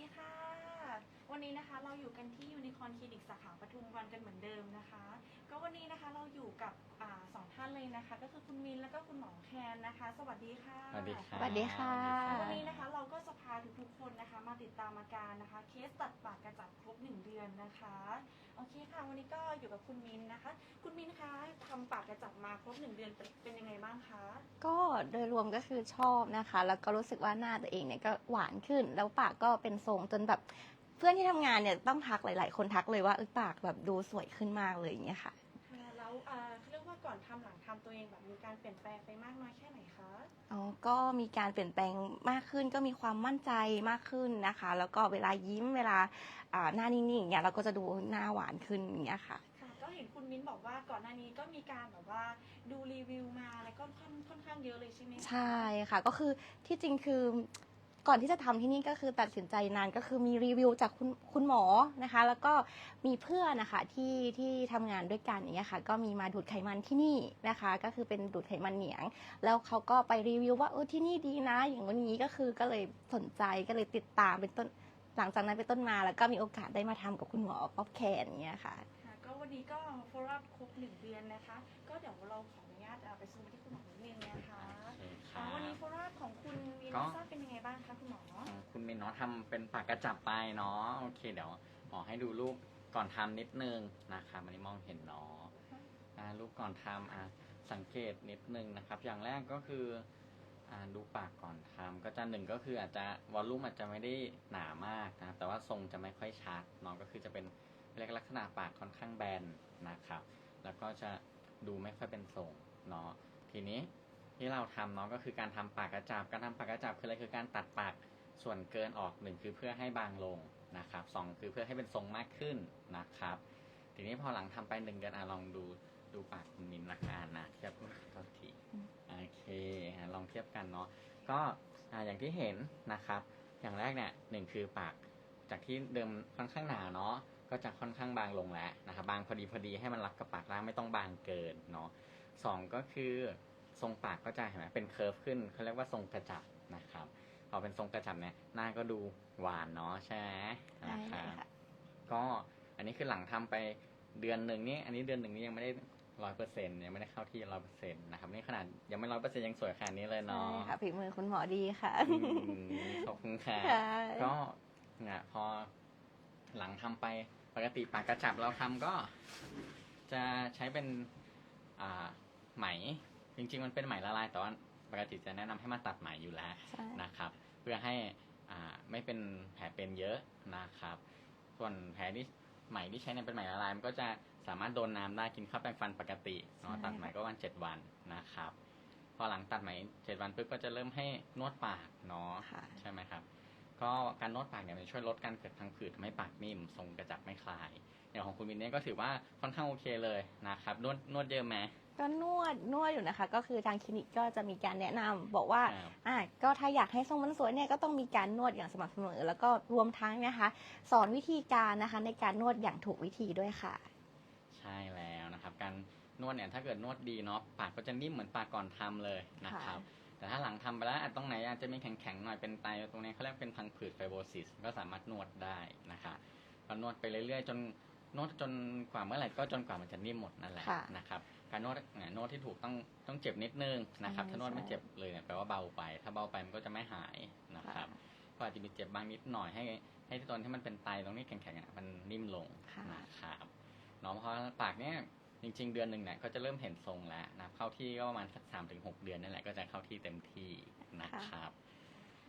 ดีค่ะ วันนี้นะคะเราอยู่กันที่ยูนิคอนคลินิกสาขาปทุมวันกันเหมือนเดิมนะคะ ก็วันนี้นะคะเราอยู่กับอาสองท่านเลยนะคะ ก็คือคุณมินแล้วก็คุณหมอแคนนะคะ สวัสดีค่ะสวัสดีครับสวัสดีค่ะ วันนี้นะคะเราก็จะพาทุกๆคนนะคะ มาติดตามอาการนะคะ เคสตัดปากกระจับครบหนึ่งเดือนนะคะโอเคค่ะวันนี้ก็อยู่กับคุณมินนะคะ คุณมินคะทำปากกระจับมาครบหนึ่งเดือนเป็นเป็นยังไงบ้างคะก็โดยรวมก็คือชอบนะคะ แล้วก็รู้สึกว่าหน้าตัวเองเนี่ยก็หวานขึ้น แล้วปากก็เป็นทรงจนแบบ เพื่อนที่ทำงานเนี่ยต้องทักหลาย ๆ คนทักเลยว่าเออปากแบบดูสวยขึ้นมากเลยอย่างเงี้ยค่ะค่ะแล้วอ่าเขาเรียกว่าก่อนทำหลังทำตัวเองแบบมีการเปลี่ยนแปลงไปมากน้อยแค่ไหนคะ อ๋อก็มีการเปลี่ยนแปลงมากขึ้นก็มีความมั่นใจมากขึ้นนะคะ แล้วก็เวลายิ้มเวลาอ่าหน้านิ่งๆอย่างเงี้ยเราก็จะดูหน้าหวานขึ้นอย่างเงี้ยค่ะ ค่ะก็เห็นคุณมิ้นบอกว่าก่อนหน้านี้ก็มีการแบบว่าดูรีวิวมาแล้วก็ค่อนค่อนข้างเยอะเลยใช่ไหมคะ ใช่ค่ะก็คือที่จริงคือ ก่อนที่จะทำที่นี่ก็คือตัดสินใจนานก็คือมีรีวิวจากคุณคุณหมอนะคะ แล้วก็มีเพื่อนนะคะที่ที่ทำงานด้วยกันอย่างเงี้ยค่ะ ก็มีมาดูดไขมันที่นี่นะคะ ก็คือเป็นดูดไขมันเหนียง แล้วเขาก็ไปรีวิวว่าเออที่นี่ดีนะ อย่างวันนี้ก็คือก็เลยสนใจก็เลยติดตามเป็นต้นหลังจากนั้นเป็นต้นมาแล้วก็มีโอกาสได้มาทำกับคุณหมอป๊อปแคนอย่างเงี้ยค่ะก็วันนี้ก็ follow up ครบหนึ่งเดือนนะคะ ก็เดี๋ยวเราขออนุญาตไปซูมที่คุณหมอนิดนึงนะคะ โอเคคค่ะรับวันนี้ follow up ของคุณมินก็ทราบเป็นยังไงบ้างคะคุณหมออ่าคุณมินเนาะทำเป็นปากกระจับไปเนาะโอเคเดี๋ยวหมอให้ดูรูปก่อนทำนิดนึงนะครับอันนี้มองเห็นเนาะอ่ารูปก่อนทำอะสังเกตนิดนึงนะครับ อย่างแรกก็คืออ่าดูปากก่อนทำก็จะหนึ่งก็คืออาจจะวอลลุ่มอาจจะไม่ได้หนามากนะครับแต่ว่าทรงจะไม่ค่อยชัดเนาะก็คือจะเป็นเรียกลักษณะปากค่อนข้างแบนนะครับ แล้วก็จะดูไม่ค่อยเป็นทรงเนาะทีนี้ ที่เราทำเนาะก็คือการทำปากกระจับ การทำปากกระจับคืออะไรคือการตัดปากส่วนเกินออกหนึ่งคือเพื่อให้บางลงนะครับสองคือเพื่อให้เป็นทรงมากขึ้นนะครับ ทีนี้พอหลังทำไปหนึ่งเดือนอะลองดูดูปากคุณมินละกันนะเทียบกันทีอืมโอเคลองเทียบกันเนาะก็อะอย่างที่เห็นนะครับ อย่างแรกเนี่ยหนึ่งคือปากจากที่เดิมค่อนข้างหนาเนาะก็จะค่อนข้างบางลงแล้วนะครับบางพอดีพอดีให้มันรับกับปากล่างไม่ต้องบางเกินเนาะสองก็คือ ทรงปากก็จะเห็นไหมเป็นเคิร์ฟขึ้นเขาเรียกว่าทรงกระจับนะครับพอเป็นทรงกระจับเนี่ยหน้าก็ดูหวานเนาะใช่ไหมใช่นะครับค่ะก็อันนี้คือหลังทำไปเดือนหนึ่งนี่อันนี้เดือนหนึ่งนี่ยังไม่ได้ร้อยเปอร์เซ็นต์ยังไม่ได้เข้าที่ร้อยเปอร์เซ็นต์นะครับนี่ขนาดยังไม่ร้อยเปอร์เซ็นต์ยังสวยขนาดนี้เลยใช่เนาะค่ะฝีมือคุณหมอดีค่ะอืมขอบคุณค่ะค่ะก็เนี่ยพอหลังทำไปปกติปากกระจับเราทำก็ จะใช้เป็นอ่าไหม จริง ๆ มันเป็นไหมละลายแต่ว่าปกติจะแนะนำให้มาตัดไหมอยู่แล้วใช่ นะครับ เพื่อให้อ่าไม่เป็นแผลเป็นเยอะนะครับ ส่วนแผลที่ไหมที่ใช้เนี่ยเป็นไหมละลายมันก็จะสามารถโดนน้ำได้กินข้าวแปรงฟันปกติเนาะตัดไหมก็วันเจ็ดวันนะครับ พอหลังตัดไหมเจ็ดวันปุ๊บก็จะเริ่มให้นวดปากเนาะ ค่ะ ใช่ไหมครับ ก็การนวดปากเนี่ยมันช่วยลดการเกิดพังผืดทำให้ปากนิ่มทรงกระจับไม่คลายอย่างของคุณมินเนี่ยก็ถือว่าค่อนข้างโอเคเลยนะครับนวดนวดเยอะไหม ก็นวดนวดอยู่นะคะ ก็คือทางคลินิกก็จะมีการแนะนำบอกว่าครับ อะก็ถ้าอยากให้ทรงมันสวยเนี่ยก็ต้องมีการนวดอย่างสม่ำเสมอ แล้วก็รวมทั้งนะคะ สอนวิธีการนะคะ ในการนวดอย่างถูกวิธีด้วยค่ะ ใช่แล้วนะครับ การนวดเนี่ยถ้าเกิดนวดดีเนาะปากก็จะนิ่มเหมือนปากก่อนทำเลยนะครับ แต่ถ้าหลังทำไปแล้วอะตรงไหนอาจจะมีแข็งๆหน่อยเป็นไตตรงนี้เขาเรียกเป็นพังผืดไฟโบซิสก็สามารถนวดได้นะครับก็นวดไปเรื่อยๆ จนนวดจนกว่าเมื่อไหร่ก็จนกว่ามันจะนิ่มหมดนั่นแหละค่ะ นะครับ การนวดเนี่ยนวดที่ถูกต้องต้องเจ็บนิดนึงนะครับใช่ถ้านวดไม่ใช่เจ็บเลยเนี่ยแปลว่าเบาไป ถ้าเบาไปมันก็จะไม่หายนะครับก็อาจจะมีเจ็บบางนิดหน่อยให้ ให้ตอนที่มันเป็นไตตรงนี้แข็งๆอะมันนิ่มลงค่ะนะครับเนาะเพราะปากเนี่ยจริง ๆ เดือนหนึ่งเนี่ยก็จะเริ่มเห็นทรงแล้วนะครับเข้าที่ก็ประมาณสักสามถึงหกเดือนนั่นแหละก็จะเข้าที่เต็มที่นะครับ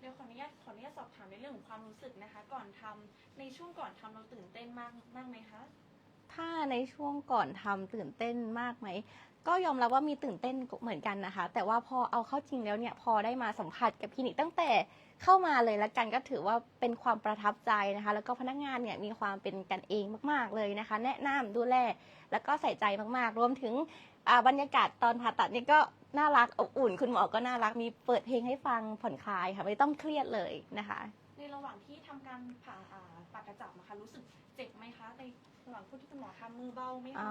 เดี๋ยวขออนุญาตขออนุญาตสอบถามในเรื่องของความรู้สึกนะคะ ก่อนทำในช่วงก่อนทำเราตื่นเต้นมากมากไหมคะ ถ้าในช่วงก่อนทำตื่นเต้นมากไหมก็ยอมรับว่ามีตื่นเต้นเหมือนกันนะคะ แต่ว่าพอเอาเข้าจริงแล้วเนี่ยพอได้มาสัมผัสกับคลินิกตั้งแต่เข้ามาเลยแล้วกันก็ถือว่าเป็นความประทับใจนะคะ แล้วก็พนักงานเนี่ยมีความเป็นกันเองมาก ๆเลยนะคะ แนะนำดูแลแล้วก็ใส่ใจมากๆ รวมถึงบรรยากาศตอนผ่าตัดเนี่ยก็น่ารักอบอุ่น คุณหมอก็น่ารักมีเปิดเพลงให้ฟังผ่อนคลายค่ะไม่ต้องเครียดเลยนะคะ ในระหว่างที่ทำการผ่าอ่าปากกระจับนะคะรู้สึกเจ็บไหมคะใน ระหว่างที่คุณหมอทำมือเบาไหมอ๋คะ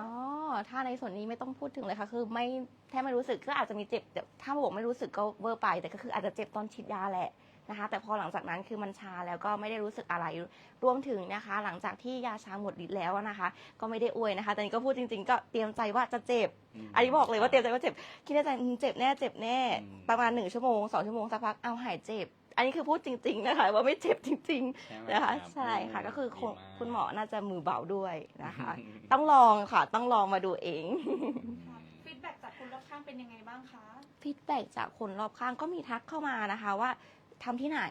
อถ้าในส่วนนี้ไม่ต้องพูดถึงเลยค่ะ คือไม่แทบไม่รู้สึกก็อาจจะมีเจ็บแต่ถ้าบอกไม่รู้สึกก็เวอร์ไป แต่ก็คืออาจจะเจ็บตอนฉีดยาแหละนะคะ แต่พอหลังจากนั้นคือมันชาแล้วก็ไม่ได้รู้สึกอะไร รวมถึงนะคะ หลังจากที่ยาชาหมดฤทธิ์แล้วนะคะ ก็ไม่ได้อวยนะคะ แต่นี่ก็พูดจริง ๆ ก็เตรียมใจว่าจะเจ็บ ม อันนี้บอกเลยว่าเตรียมใจว่าเจ็บ คิดในใจอืมเจ็บแน่เจ็บแน่ อืม ประมาณหนึ่งชั่วโมงสองชั่วโมงสักพักเอาหายเจ็บ อันนี้คือพูดจริง ๆ นะคะ ว่าไม่เจ็บจริงใช่ไหมๆนะคะรับใช่ค่ะก็คือคงดีากคุณหมอน่าจะมือเบาด้วยนะคะอืมต้องลองค่ะต้องลองมาดูเองค่ะฟีดแบ็กจากคนรอบข้างเป็นยังไงบ้างคะฟีดแบ็จากคนรอบข้างก็มีทักเข้ามานะคะว่าทำที่ไหน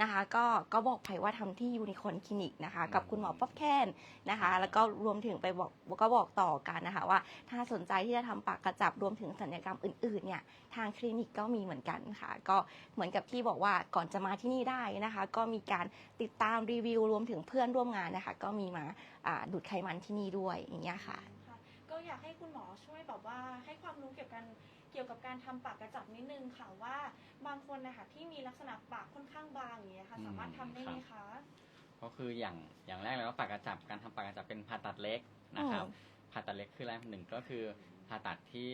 นะคะก็ก็บอกไปว่าทำที่ยูนิคอนคลินิกนะคะกับคุณหมอป๊อบแคนนะคะแล้วก็รวมถึงไปบอกก็บอกต่อกันนะคะว่า ถ้าสนใจที่จะทำปากกระจับรวมถึงสัญญกรรมอื่นๆเนี่ยทางคลินิกก็มีเหมือนกันค่ะ ก็เหมือนกับที่บอกว่าก่อนจะมาที่นี่ได้นะคะ ก็มีการติดตามรีวิวรวมถึงเพื่อนร่วมงานนะคะ ก็มีมาอ่าดูดไขมันที่นี่ด้วยอย่างเงี้ยค่ะค่ะก็อยากให้คุณหมอช่วยแบบว่าให้ความรู้เกี่ยวกับ เกี่ยวกับการทำปากกระจับนิดนึงค่ะว่าบางคนนะคะที่มีลักษณะปากค่อนข้างบางอย่างเงี้ยค่ะอืมสามารถทำได้ไหมคะก็คืออย่างอย่างแรกเลยว่าปากกระจับการทำปากกระจับเป็นผ่าตัดเล็กนะครับอืมผ่าตัดเล็กคืออะไรหนึ่งก็คือผ่าตัดที่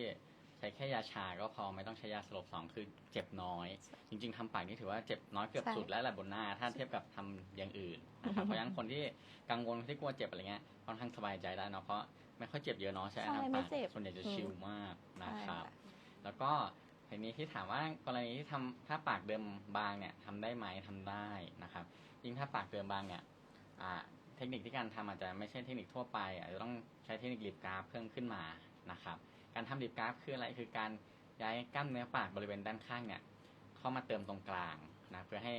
ใช้แค่ยาชาก็พอไม่ต้องใช้ยาสลบสองคือเจ็บน้อย จริง ๆทำปากนี่ถือว่าเจ็บน้อยเกือบใช่สุดแล้วแหละบนหน้า ถ้าเทียบกับทำอย่างอื่นนะครับเพราะฉะนั้นคนที่กังวลที่กลัวเจ็บอะไรเงี้ยค่อนข้างสบายใจได้เนาะเพราะไม่ค่อยเจ็บเยอะเนาะใช่ไหมใช่ทำไม่ปากเจ็บส่วนใหญ่จะอืมชิลมากนะใช่ครับค่ะ แล้วก็ทีนี้ที่ถามว่ากรณีที่ทำถ้าปากเดิมบางเนี่ยทำได้ไหมทำได้นะครับยิ่งถ้าปากเดิมบางเนี่ยเทคนิคที่การทำอาจจะไม่ใช่เทคนิคทั่วไป อาจจะต้องใช้เทคนิคลิปกราฟเพิ่มขึ้นมานะครับ การทำลิปกราฟคืออะไรคือการย้ายกล้ามเนื้อปากบริเวณด้านข้างเนี่ยเข้ามาเติมตรงกลางนะเพื่อให้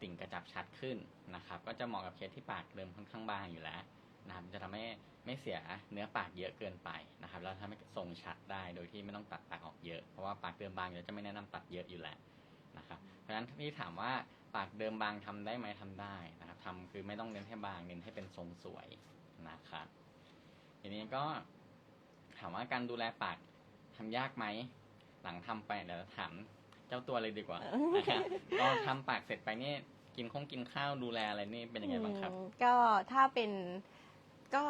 ติ่งกระจับชัดขึ้นนะครับ ก็จะเหมาะกับเคสที่ปากเดิมค่อนข้างบางอยู่แล้ว นะครับจะทำให้ไม่เสียเนื้อปากเยอะเกินไปนะครับ แล้วทำให้ทรงชัดได้โดยที่ไม่ต้องตัดปากออกเยอะ เพราะว่าปากเดิมบางเดี๋ยวจะไม่แนะนำตัดเยอะอยู่แล้วนะครับ เพราะฉะนั้นที่ถามว่าปากเดิมบางทำได้ไหมทำได้นะครับทำคือไม่ต้องเน้นให้บางเน้นให้เป็นทรงสวยนะครับทีนี้ก็ถามว่าการดูแลปากทำยากไหมหลังทำไปเดี๋ยวถามเจ้าตัวเลยดีกว่านะครับก็ทำปากเสร็จไปนี่กินคงกินข้าวดูแลอะไรนี่เป็นยังไงบ้างครับ ก็ถ้าเป็น ก็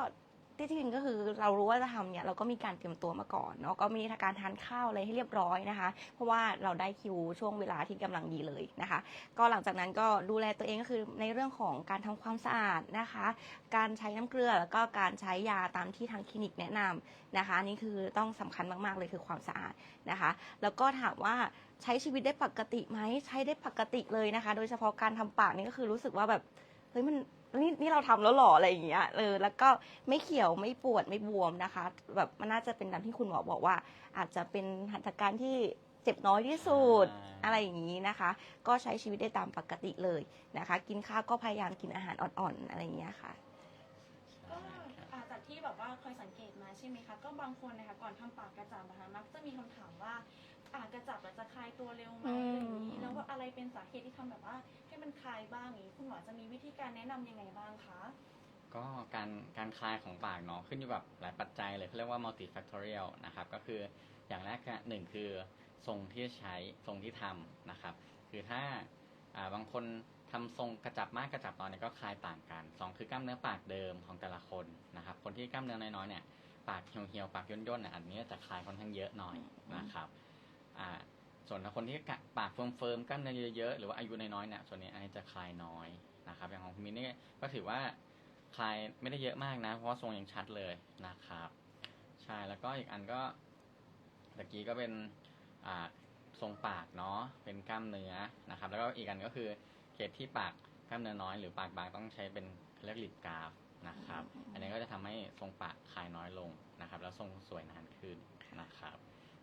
ที่จริงก็คือเรารู้ว่าจะทำเนี่ยเราก็มีการเตรียมตัวมาก่อนเนาะก็มีการทานข้าวอะไรให้เรียบร้อยนะคะ เพราะว่าเราได้คิวช่วงเวลาที่กำลังดีเลยนะคะ ก็หลังจากนั้นก็ดูแลตัวเองก็คือในเรื่องของการทำความสะอาดนะคะ การใช้น้ำเกลือแล้วก็การใช้ยาตามที่ทางคลินิกแนะนำนะคะนี่คือต้องสำคัญมากๆเลยคือความสะอาดนะคะ แล้วก็ถามว่าใช้ชีวิตได้ปกติไหมใช้ได้ปกติเลยนะคะ โดยเฉพาะการทำปากนี่ก็คือรู้สึกว่าแบบเฮ้ยมัน นี่นี่เราทำแล้วหรออะไรอย่างเงี้ยเออแล้วก็ไม่เขียวไม่ปวดไม่บวมนะคะ แบบมันน่าจะเป็นตามที่คุณหมอบอกว่า อาจจะเป็นหัตถการที่เจ็บน้อยที่สุดอ่าอะไรอย่างนี้นะคะ ก็ใช้ชีวิตได้ตามปกติเลยนะคะ กินข้าวก็พยายามกินอาหารอ่อนๆอะไรอย่างเงี้ยค่ะก็อ่าจากที่แบบว่าเคยสังเกตมาใช่ไหมคะก็บางคนนะคะก่อนทำปากกระจับนะคะมักจะมีคำถามว่าปากกระจับเราจะคลายตัวเร็วไหมอืม อะไรเป็นสาเหตุที่ทำแบบว่า ให้มันคลายบ้างนี้คุณหมอจะมีวิธีการแนะนำยังไงบ้างคะ ก็การการคลายของปากเนาะขึ้นอยู่กับหลายปัจจัยเลยเขาเรียกว่า multifactorial นะครับ ก็คืออย่างแรกคือหนึ่งคือทรงที่ใช้ทรงที่ทำนะครับ คือถ้าบางคนทำทรงกระจับมากกระจับน้อยเนี่ยก็คลายต่างกันสองคือกล้ามเนื้อปากเดิมของแต่ละคนนะครับ คนที่กล้ามเนื้อน้อยๆเนี่ยปากเหี่ยวๆปากย่นๆเนี่ยอันนี้จะคลายค่อนข้างเยอะหน่อยนะครับอ่า ส่วนถ้าคนที่กะปากเฟิร์มๆกล้ามเนื้อเยอะๆหรือว่าอายุน้อยๆเนี่ยส่วนนี้อันนี้จะคลายน้อยนะครับ อย่างของคุณมินนี่ก็ถือว่าคลายไม่ได้เยอะมากนะ เพราะว่าทรงยังชัดเลยนะครับใช่แล้วก็อีกอันก็ตะกี้ก็เป็นทรงปากเนาะเป็นกล้ามเนื้อนะครับ แล้วก็อีกอันก็คือเคสที่ปากกล้ามเนื้อน้อยหรือปากบางต้องใช้เป็นเขาเรียกลิปกราฟนะครับ อันนี้ก็จะทำให้ทรงปากคลายน้อยลงนะครับ แล้วทรงสวยนานขึ้นนะครับ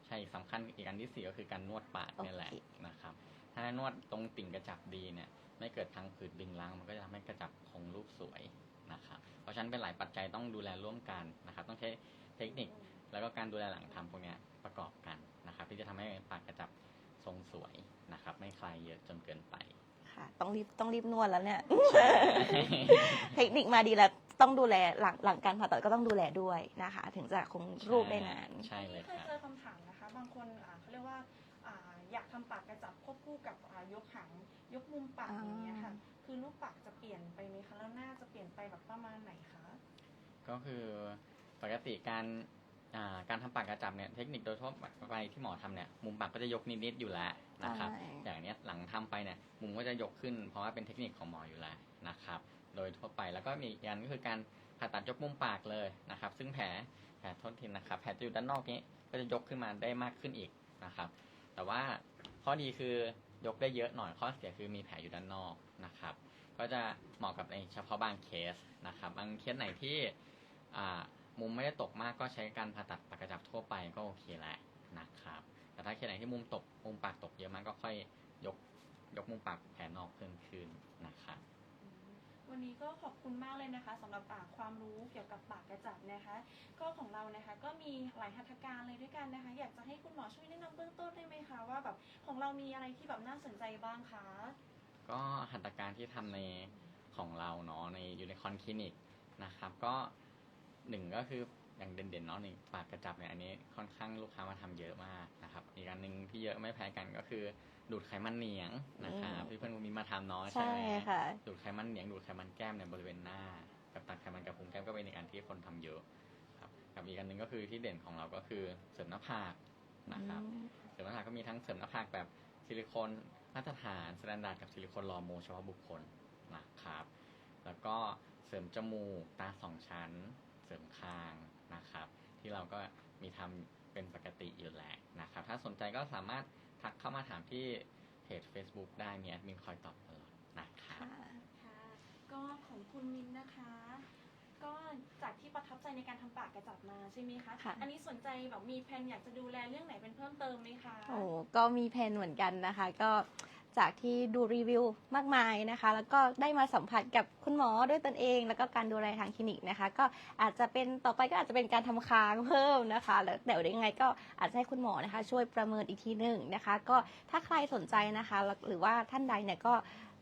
ใช่สำคัญอีกอันที่สี่ก็คือการนวดปากเนี่ยแหละโอเค นะครับ ถ้านวดตรงติ่งกระจับดีเนี่ย ไม่เกิดทางผืดดึงล้างมันก็จะทำให้กระจับคงรูปสวยนะครับ เพราะฉะนั้นเป็นหลายปัจจัยต้องดูแลร่วมกันนะครับ ต้องใช้เทคนิคแล้วก็การดูแลหลังทำพวกเนี้ยประกอบกันนะครับ ที่จะทำให้ปากกระจับทรงสวยนะครับ ไม่คลายเยอะจนเกินไป ค่ะ ต้องรีบต้องรีบนวดแล้วเนี่ย เทคนิคมาดีแล้วต้องดูแลหลังหลังการผ่าตัดก็ต้องดูแลด้วยนะคะ ถึงจะคงรูปได้นาน ใช่เลยเคคยรับ เจอคำถามนะคะบางคนอ่าเขาเรียกว่าอ่าอยากทำปากกระจับควบคู่กับอ่ายกหางยกมุมปากอย่างเงี้ยค่ะ คือรูปปากจะเปลี่ยนไปไหมคะแล้วหน้าจะเปลี่ยนไปแบบประมาณไหนคะ ก็คือปกติการอ่าการทำปากกระจับเนี่ยเทคนิคโดยทั่วไปที่หมอทำเนี่ยมุมปากก็จะยกนิดๆอยู่แล้วนะครับ ใช่ อย่างเนี้ยหลังทำไปเนี่ยมุมก็จะยกขึ้น เพราะว่าเป็นเทคนิคของหมออยู่แล้วนะครับ โดยทั่วไปแล้วก็มีอีกอันก็คือการผ่าตัดยกมุมปากเลยนะครับ ซึ่งแผลแผลโทษทีนะครับ แผลจะอยู่ด้านนอกนี้ ก็จะยกขึ้นมาได้มากขึ้นอีกนะครับ แต่ว่าข้อดีคือยกได้เยอะหน่อยข้อเสียคือมีแผลอยู่ด้านนอกนะครับ ก็จะเหมาะกับในเฉพาะบางเคสนะครับ บางเคสไหนที่มุมไม่ได้ตกมากก็ใช้การผ่าตัดปากกระจับทั่วไปก็โอเคแหละนะครับ แต่ถ้าเคสไหนที่มุมตกมุมปากตกเยอะมากก็ค่อยยกยกมุมปากแผลนอกเพิ่มขึ้นนะครับ วันนี้ก็ขอบคุณมากเลยนะคะสำหรับอ่าความรู้เกี่ยวกับปากกระจับนะคะ ก็ของเรานะคะก็มีหลายหัตถการเลยด้วยกันนะคะ อยากจะให้คุณหมอช่วยแนะนำเบื้องต้นได้ไหมคะว่าแบบของเรามีอะไรที่แบบน่าสนใจบ้างคะก็หัตถการที่ทำในของเราเนาะในยูนิคอนคลินิกนะครับก็หนึ่งก็คือ อย่างเด่นๆเนาะหนึ่งปากกระจับเนี่ยอันนี้ค่อนข้างลูกค้ามาทำเยอะมากนะครับอีกอันหนึ่งที่เยอะไม่แพ้กันก็คือ ดูดไขมันเหนียงนะครับที่เพื่อนมีมาทำเนาะใช่ใช่ไหมค่ะดูดไขมันเหนียงดูดไขมันแก้มในบริเวณหน้า กับตัดไขมันกับพุงแก้มก็เป็นอีกอันที่คนทำเยอะครับกับอีกอันหนึ่งก็คือที่เด่นของเราก็คือเสริมหน้าผากนะครับเสริมหน้าผากก็มีทั้งเสริมหน้าผากแบบซิลิโคนมาตรฐานสแตนดาร์ดกับซิลิโคนรอโมเฉพาะบุคคลนะครับ แล้วก็เสริมจมูกตาสองชั้น เสริมคาง นะครับ ที่เราก็มีทำเป็นปกติอยู่แหละนะครับ ถ้าสนใจก็สามารถทักเข้ามาถามที่เพจ Facebook ได้มีแอดมินคอยตอบตลอดนะครับค่ะค่ะก็ของคุณมินนะคะ ก็จากที่ประทับใจในการทำปากกระจับมาใช่ไหมคะค่ะอันนี้สนใจแบบมีแผนอยากจะดูแลเรื่องไหนเป็นเพิ่มเติมไหมคะโอ้ก็มีแผนเหมือนกันนะคะ ก็ จากที่ดูรีวิวมากมายนะคะ แล้วก็ได้มาสัมผัสกับคุณหมอด้วยตนเอง แล้วก็การดูแลทางคลินิกนะคะ ก็อาจจะเป็นต่อไปก็อาจจะเป็นการทำค้างเพิ่มนะคะแล้วเดี๋ยวยังไงก็อาจจะให้คุณหมอนะคะ ช่วยประเมินอีกทีหนึ่งนะคะ ก็ถ้าใครสนใจนะคะ หรือว่าท่านใดเนี่ยก็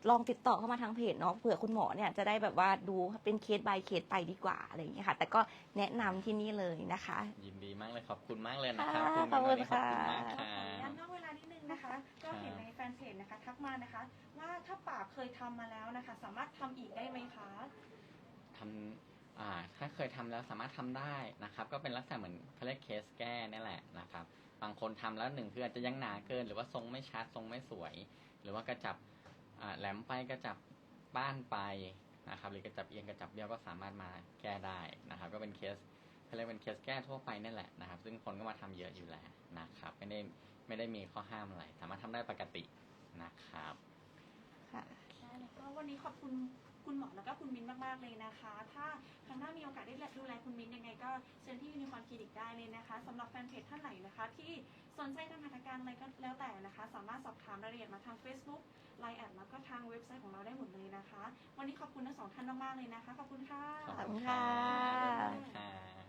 ลองติดต่อเข้ามาทางเพจเนาะเผื่อคุณหมอเนี่ยจะได้แบบว่าดูเป็นเคส by เคสไปดีกว่าอะไรอย่างเงี้ยค่ะ แต่ก็แนะนำที่นี่เลยนะคะ ยินดีมากเลยขอบคุณมากเลยนะครับค่ะคุณขอบคุณวันนี้ขอบคุณค่ะมากคขอรัอนุญาบตนอกเวลานิดนึงนะคะ ก็เห็นในแฟนเพจนะคะ ทักมานะคะ ว่าถ้าปากเคยทำมาแล้วนะคะ สามารถทำอีกได้ไหมคะ ทำอ่าถ้าเคยทำแล้วสามารถทำได้นะครับ ก็เป็นลักษณะเหมือนเขาเรียกเคสแก้นี่แหละนะครับ บางคนทำแล้วหนึ่งคืออาจจะยังหนาเกิน หรือว่าทรงไม่ชัดทรงไม่สวย หรือว่ากระจับอ่า แหลมไปกระจับบ้านไปนะครับหรือกระจับเอียงกระจับเบี้ยวก็สามารถมาแก้ได้นะครับ ก็เป็นเคสเขาเรียกเป็นเคสแก้ทั่วไปนั่นแหละนะครับ ซึ่งคนก็มาทำเยอะอยู่แล้วนะครับไม่ได้ไม่ได้มีข้อห้ามอะไรสามารถทำได้ปกตินะครับค่ะได้แล้วก็วันนี้ขอบคุณ คุณหมอแล้วก็คุณมิ้นมากๆเลยนะคะ ถ้าครั้งหน้ามีโอกาสได้ดูแลคุณมิ้นยังไงก็เชิญที่ยูนิคอร์นคลินิกได้เลยนะคะสำหรับแฟนเพจท่านไหนนะคะ ที่สนใจทำหัตถการอะไรก็แล้วแต่นะคะ สามารถสอบถามรายละเอียดมาทาง Facebook ไลน์แอดแล้วก็ทางเว็บไซต์ของเราได้หมดเลยนะคะ วันนี้ขอบคุณทั้งสองท่านมากๆเลยนะคะ ขอบคุณค่ะ ขอบขอบคุคุณณครัค่ะ